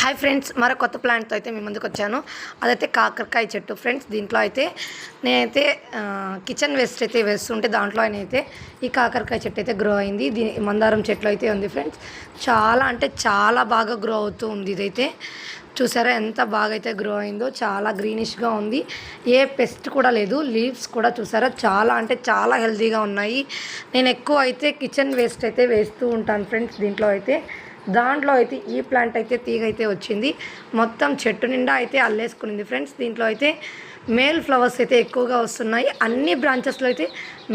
Hi friends మరో కొత్త ప్లాంట్తో అయితే మీ ముందుకు వచ్చాను. అదైతే కాకరకాయ చెట్టు ఫ్రెండ్స్ దీంట్లో అయితే నేనైతే కిచెన్ వేస్ట్ అయితే వేస్తుంటే దాంట్లో అయితే ఈ కాకరకాయ చెట్టు అయితే గ్రో అయింది. దీని మందారం చెట్లు అయితే ఉంది ఫ్రెండ్స్ చాలా అంటే చాలా బాగా గ్రో అవుతూ ఉంది ఇదైతే. చూసారా ఎంత బాగా అయితే గ్రో అయిందో చాలా గ్రీనిష్గా ఉంది. ఏ పెస్ట్ కూడా లేదు లీవ్స్ కూడా చూసారా? చాలా అంటే చాలా హెల్తీగా ఉన్నాయి. నేను ఎక్కువ అయితే కిచెన్ వేస్ట్ అయితే వేస్తూ ఉంటాను ఫ్రెండ్స్ దీంట్లో అయితే దాంట్లో అయితే ఈ ప్లాంట్ అయితే తీగ అయితే వచ్చింది. మొత్తం చెట్టు నిండా అయితే అల్లేసుకునింది ఫ్రెండ్స్. దీంట్లో అయితే మేల్ ఫ్లవర్స్ అయితే ఎక్కువగా వస్తున్నాయి. అన్ని బ్రాంచెస్లో అయితే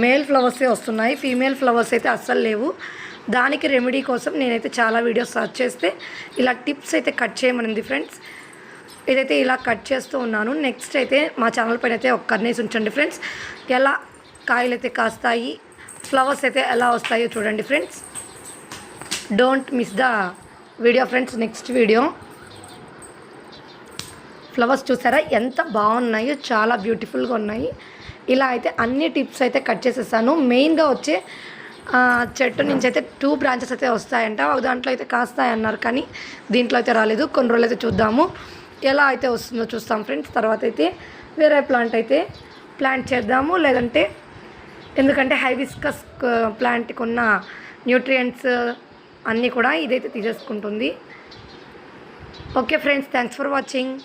మేల్ ఫ్లవర్సే వస్తున్నాయి. ఫీమేల్ ఫ్లవర్స్ అయితే అస్సలు లేవు. దానికి రెమెడీ కోసం నేనైతే చాలా వీడియోస్ సర్చ్ చేస్తే ఇలా టిప్స్ అయితే కట్ చేయమనింది ఫ్రెండ్స్. ఇదైతే ఇలా కట్ చేస్తూ ఉన్నాను. నెక్స్ట్ అయితే మా ఛానల్ పైన అయితే ఒక్కరినేసి ఉంచండి ఫ్రెండ్స్. ఎలా కాయలు అయితే కాస్తాయి ఫ్లవర్స్ అయితే ఎలా వస్తాయో చూడండి friends. Don't miss the video friends next video flowers చూసారా? ఎంత బాగున్నాయో చాలా బ్యూటిఫుల్గా ఉన్నాయి. ఇలా అయితే అన్ని టిప్స్ అయితే కట్ చేసేసాను. మెయిన్గా వచ్చే చెట్టు నుంచి అయితే టూ బ్రాంచెస్ అయితే వస్తాయంట. దాంట్లో అయితే కాస్తాయి అన్నారు కానీ దీంట్లో అయితే రాలేదు. కొన్ని రోజులు అయితే చూద్దాము. ఎలా అయితే వస్తుందో చూస్తాం ఫ్రెండ్స్ తర్వాత అయితే వేరే ప్లాంట్ అయితే ప్లాంట్ చేద్దాము. లేదంటే ఎందుకంటే హైవిస్కస్ ప్లాంట్కి ఉన్న న్యూట్రియంట్స్ అన్నీ కూడా ఇదైతే తీసేసుకుంటుంది. Okay friends thanks for watching